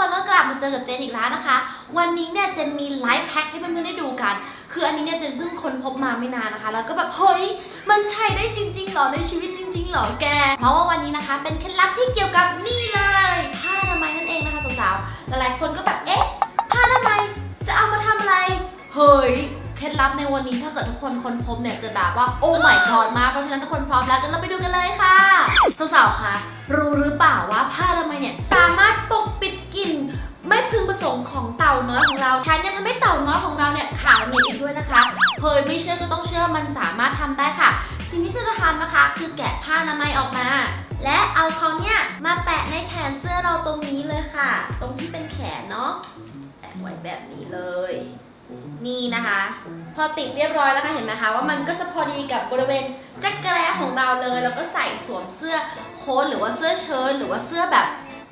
คนก็กลับมาเจอกับเจนอีกแล้วนะคะ วันนี้เนี่ยเจนมีไลฟ์แพ็คให้เพื่อนๆได้ดูกัน คืออันนี้เนี่ยเจนเพิ่งค้นพบมาไม่นานนะคะ แล้วก็แบบเฮ้ยมันใช้ได้จริงๆเหรอในชีวิตจริงๆเหรอแก เพราะว่าวันนี้นะคะเป็นเคล็ดลับที่เกี่ยวกับนี่เลยผ้าอนามัยนั่นเองนะคะสาวๆหลายๆคนก็แบบเอ๊ะผ้าอนามัยจะเอามาทำอะไรเฮ้ยเคล็ดลับในวันนี้ถ้าเกิดทุกคนค้นพบเนี่ยจะแบบว่าโอ้ my god มากเพราะฉะนั้นทุกคนพร้อมแล้วกันเราไปดูกันเลยค่ะสาวๆคะรู้หรือเปล่าว่าผ้าอนามัยเนี่ยสามารถปก ต่าน้อยของเราแถมยังทำให้เต่าน้อยของเราเนี่ยขาวเนียนอีกด้วยนะคะเฮ้ยไม่เชื่อก็ต้องเชื่อมันสามารถทำได้ค่ะ สิ่งที่จะทำนะคะ คือแกะผ้าอนามัยออกมา และเอาเขาเนี่ยมาแปะในแขนเสื้อเราตรงนี้เลยค่ะ ตรงที่เป็นแขนเนาะแปะไว้แบบนี้เลยนี่นะคะ พอติดเรียบร้อยแล้วค่ะเห็นไหมคะว่ามันก็จะพอดีกับบริเวณจักรแร้ของเราเลย แล้วก็ใส่สวมเสื้อโค้ทหรือว่าเสื้อเชิ้ตหรือว่าเสื้อแบบ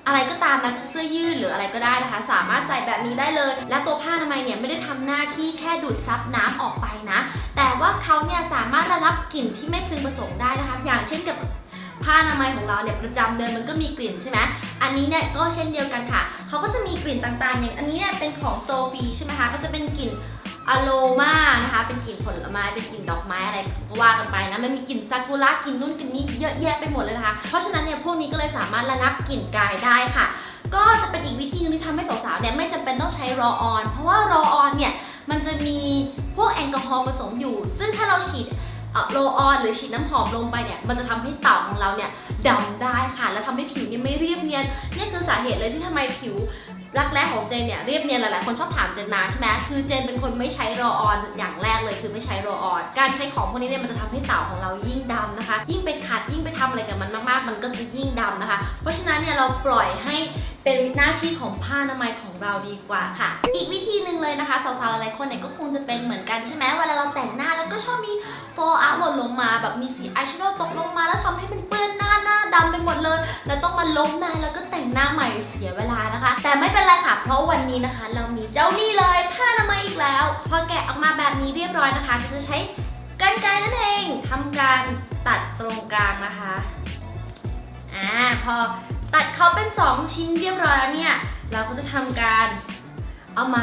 อะไรก็ตามนะเสื้อยืดหรืออะไรก็ได้นะคะ สามารถใส่แบบนี้ได้เลย และตัวผ้าอนามัยเนี่ยไม่ได้ทำหน้าที่แค่ดูดซับน้ำออกไปนะ แต่ว่าเขาเนี่ยสามารถระงับกลิ่นที่ไม่พึงประสงค์ได้นะคะ อย่างเช่นกับผ้าอนามัยของเราเนี่ยประจำเดือนมันก็มีกลิ่นใช่ไหมอันนี้เนี่ยก็เช่นเดียวกันค่ะ เขาก็จะมีกลิ่นต่างๆ อย่างอันนี้เนี่ยเป็นของโซฟีใช่ไหมคะ ก็จะเป็นกลิ่น อะโลมานะคะ เป็นกลิ่นผลไม้ เป็นกลิ่นดอกไม้อะไรก็ว่ากันไปนะ มันมีกลิ่นซากุระ กลิ่นนู่นกลิ่นนี้เยอะแยะไปหมดเลยนะคะ เพราะฉะนั้นเนี่ยพวกนี้ก็เลยสามารถระงับกลิ่นกายได้ค่ะ ก็จะเป็นอีกวิธีหนึงที่ทำให้สาวๆเนี่ยไม่จำเป็นต้องใช้รอออน เพราะว่ารอออนเนี่ยมันจะมีพวกแอลกอฮอล์ผสมอยู่ ซึ่งถ้าเราฉีดโรลออนหรือฉีดน้ำหอมลงไปเนี่ย มันจะทำให้เต่าของเราเนี่ย ดำได้ค่ะ แล้วทำให้ผิวเนี่ยไม่เรียบเนียนนี่คือสาเหตุเลยที่ทำไมผิวรักแร้ของเจนเนี่ยเรียบเนียนหลายๆคนชอบถามเจนมาใช่ไหมคือเจนเป็นคนไม่ใช้รอออนอย่างแรกเลยคือไม่ใช้รอออนการใช้ของพวกนี้เนี่ยมันจะทำให้เต่าของเรายิ่งดำนะคะ ยิ่งไปขัดยิ่งไปทำอะไรกับมันมากๆ มันก็จะยิ่งดำนะคะ เพราะฉะนั้นเนี่ยเราปล่อยให้เป็นหน้าที่ของผ้าอนามัยของเราดีกว่าค่ะ อีกวิธีหนึ่งเลยนะคะสาวๆหลายๆคนเนี่ยก็คงจะเป็นเหมือนกันใช่ไหมเวลาเราแต่งหน้าแล้วก็ชอบมีโฟอร์อาร์หล่นลงมาแบบมีสีอายแชโดว์ตกลงมาแล้วทำให้เป็นเปื้อน หน้าหน้าดำไปหมดเลย แล้วต้องมาล้มหน้าแล้วก็แต่งหน้าใหม่เสียเวลานะคะ แต่ไม่เป็นไรค่ะ เพราะวันนี้นะคะ เรามีเจ้านี่เลยผ้าอนามัยอีกแล้ว พอแกะออกมาแบบนี้เรียบร้อยนะคะจะใช้กรรไกรนั่นเองทำการตัดตรงกลางนะคะอ่าพอตัดเขาเป็น 2 ชิ้นเรียบร้อยแล้วเนี่ย เราก็จะทำการเอามา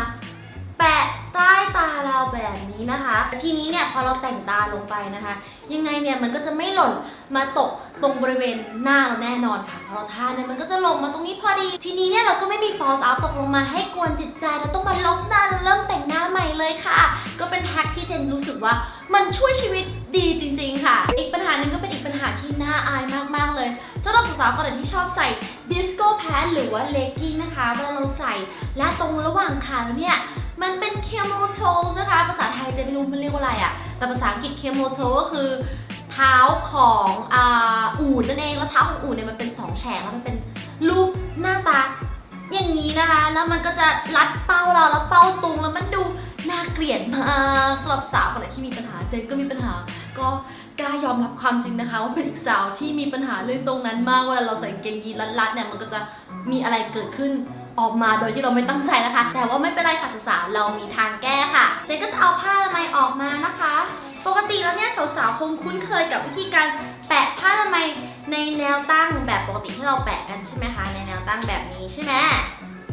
แปะ ใต้ตาเราแบบนี้นะคะ ทีนี้เนี่ยพอเราแต่งตาลงไปนะคะ ยังไงเนี่ยมันก็จะไม่หล่นมาตกตรงบริเวณหน้าเราแน่นอนค่ะ พอเราทาเนี่ยมันก็จะลงมาตรงนี้พอดี ทีนี้เนี่ยเราก็ไม่มี false out ตกลงมาให้กวนจิตใจเราต้องมาลบหน้าแล้วเริ่มแต่งหน้าใหม่เลยค่ะ ก็เป็นแฮกที่เจนรู้สึกว่ามันช่วยชีวิตดีจริงๆค่ะ อีกปัญหาหนึ่งก็เป็นอีกปัญหาที่น่าอายมากๆเลยสำหรับสาวๆคนไหนที่ชอบใส่ดิสโก้แพนหรือว่าเลกกิ้งนะคะเวลาเราใส่และตรงระหว่างขาเนี่ย มันเป็น camel toe นะคะ ภาษาไทยจะไม่รู้มันเรียกว่าอะไรอะแต่ภาษาอังกฤษ camel toe ก็คือ เท้าของออูดนั่นเอง แล้วเท้าของอูดเนี่ยมันเป็นสองแฉกแล้วมันเป็นรูปหน้าตา อย่างนี้นะคะ แล้วมันก็จะรัดเป้าเราแล้วเป้าตุงแล้วมันดูน่าเกลียดมากสำหรับสาวคนไหนที่มีปัญหาเจนก็มีปัญหา ก็กล้ายอมรับความจริงนะคะ ว่าเป็นอีกสาวที่มีปัญหาเรื่องตรงนั้นมากเวลาเราใส่กางเกงยีนรัดๆเนี่ยมันก็จะมีอะไรเกิดขึ้น ออกมาโดยที่เราไม่ตั้งใจนะคะ แต่ว่าไม่เป็นไรค่ะสาวๆเรามีทางแก้ค่ะเจนก็จะเอาผ้าอนามัยออกมานะคะ ปกติแล้วเนี่ยสาวๆคงคุ้นเคยกับวิธีการแปะผ้าอนามัยในแนวตั้งแบบปกติที่เราแปะกันใช่ไหมคะ ในแนวตั้งแบบนี้ใช่ไหม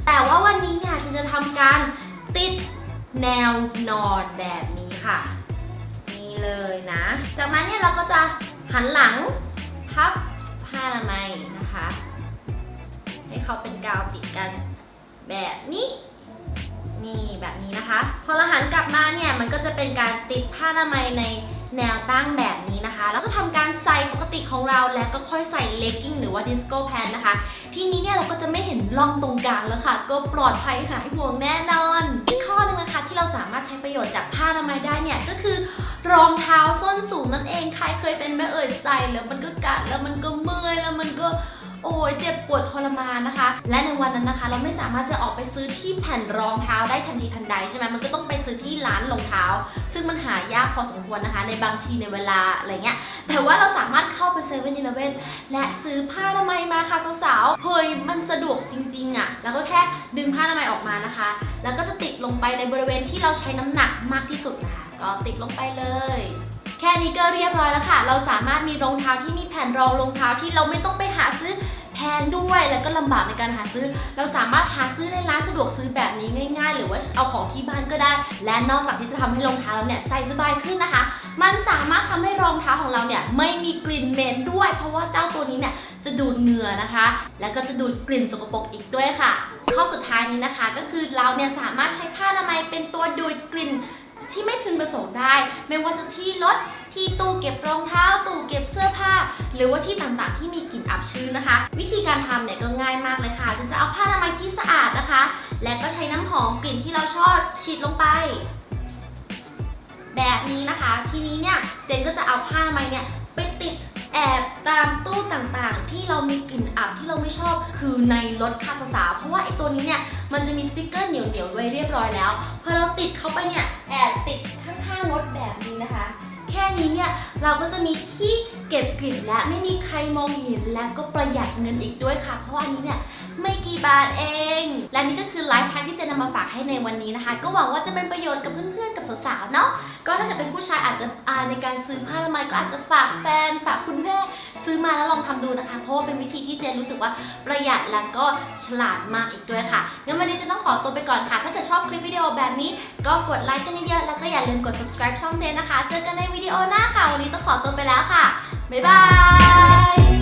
แต่ว่าวันนี้เนี่ยเจนจะทำการติดแนวนอนแบบนี้ค่ะนี่เลยนะ จากนั้นเนี่ยเราก็จะหันหลังพับผ้าอนามัยนะคะ ให้เขาเป็นกาวติดกันแบบนี้ นี่แบบนี้นะคะ พอเราหันกลับมาเนี่ยมันก็จะเป็นการติดผ้าอนามัยในแนวตั้งแบบนี้นะคะ แล้วก็ทำการใส่ปกติของเราแล้วก็ค่อยใส่เลกกิ้งหรือว่าดิสโก้แพนนะคะ ทีนี้เนี่ยเราก็จะไม่เห็นร่องตรงกลางแล้วค่ะ ก็ปลอดภัยหายห่วงแน่นอนอีกข้อหนึงนะคะที่เราสามารถใช้ประโยชน์จากผ้าอนามัยได้เนี่ยก็คือรองเท้าส้นสูงนั่นเอง ใครเคยเป็นแม่เอ่ยใส่แล้วมันก็กัดแล้วมันก็ม และในวันนั้นนะคะ เราไม่สามารถจะออกไปซื้อที่แผ่นรองเท้าได้ทันทีทันใดใช่ไหมมันก็ต้องไปซื้อที่ร้านรองเท้า ซึ่งมันหายากพอสมควรนะคะ ในบางทีในเวลาอะไรเงี้ยแต่ว่าเราสามารถเข้าไปเซเว่นอีเลเว่นและซื้อผ้าอนามัยมาค่ะสาวๆเฮ้ยมันสะดวกจริงๆอะ่ะแล้วก็แค่ดึงผ้าอนามัยออกมานะคะ แล้วก็จะติดลงไปในบริเวณที่เราใช้น้ำหนักมากที่สุดนะคะก็ติดลงไปเลยแค่นี้ก็เรียบร้อยแล้วค่ะ เราสามารถมีรองเท้าที่มีแผ่นรองรองเท้าที่เราไม่ต้องไปหาซื้อ งด้วยแล้วก็ลำบากในการหาซื้อ เราสามารถหาซื้อในร้านสะดวกซื้อแบบนี้ง่าย ๆ หรือว่าเอาของที่บ้านก็ได้ และนอกจากที่จะทำให้รองเท้าเราเนี่ยใส่สบายขึ้นนะคะ มันสามารถทำให้รองเท้าของเราเนี่ยไม่มีกลิ่นเหม็นด้วย เพราะว่าเจ้าตัวนี้เนี่ยจะดูดเหงื่อนะคะ แล้วก็จะดูดกลิ่นสกปรกอีกด้วยค่ะ ข้อสุดท้ายนี้นะคะ ก็คือเราเนี่ยสามารถใช้ผ้าอนามัยเป็นตัวดูดกลิ่น ที่ไม่พึงประสงค์ได้ ไม่ว่าจะที่รถที่ตู้เก็บรองเท้า ตู้เก็บเสื้อผ้า หรือว่าที่ต่างๆที่มีกลิ่นอับชื้นนะคะ วิธีการทำเนี่ยก็ง่ายมากเลยค่ะฉันจะเอาผ้าอนามัยที่สะอาดนะคะ และก็ใช้น้ำหอมกลิ่นที่เราชอบฉีดลงไป แบบนี้นะคะ ทีนี้เนี่ยเจนก็จะเอาผ้าอนามัยเนี่ยไปติด แอบตามตู้ต่างๆ ที่เรามีกลิ่นอับที่เราไม่ชอบคือในรถคาสาวเพราะว่าไอ้ตัวนี้เนี่ยมันจะมีสติกเกอร์เหนียวๆไว้เรียบร้อยแล้วพอเราติดเข้าไปเนี่ยแอบติดข้างๆรถแบบนี้นะคะ แค่นี้เนี่ยเราก็จะมีที่เก็บกลิ่นและไม่มีใครมองเห็นและก็ประหยัดเงินอีกด้วยค่ะ เพราะว่าอันนี้เนี่ยไม่กี่บาทเอง และนี่ก็คือไลฟ์แฮกที่เจะนำมาฝากให้ในวันนี้นะคะ ก็หวังว่าจะเป็นประโยชน์กับเพื่อนๆกับสาวๆเนาะก็ถ้าเกิดเป็นผู้ชายอาจจะอายในการซื้อผ้าอนามัยก็อาจจะฝากแฟนฝากคุณแม่ซื้อมาแล้วลองทำดูนะคะ เพราะว่าเป็นวิธีที่เจนรู้สึกว่าประหยัดและก็ฉลาดมากอีกด้วยค่ะงั้นวันนี้เจะต้องขอตัวไปก่อนค่ะ ถ้าเกิดชอบคลิปวิดีโอแบบนี้ ก็กดไลค์กันเยอะๆแล้วก็อย่าลืมกด subscribe ช่องเจนนะคะ เจอกันในวิดีโอหน้าค่ะ วันนี้ต้องขอตัวไปแล้วค่ะ บ๊ายบาย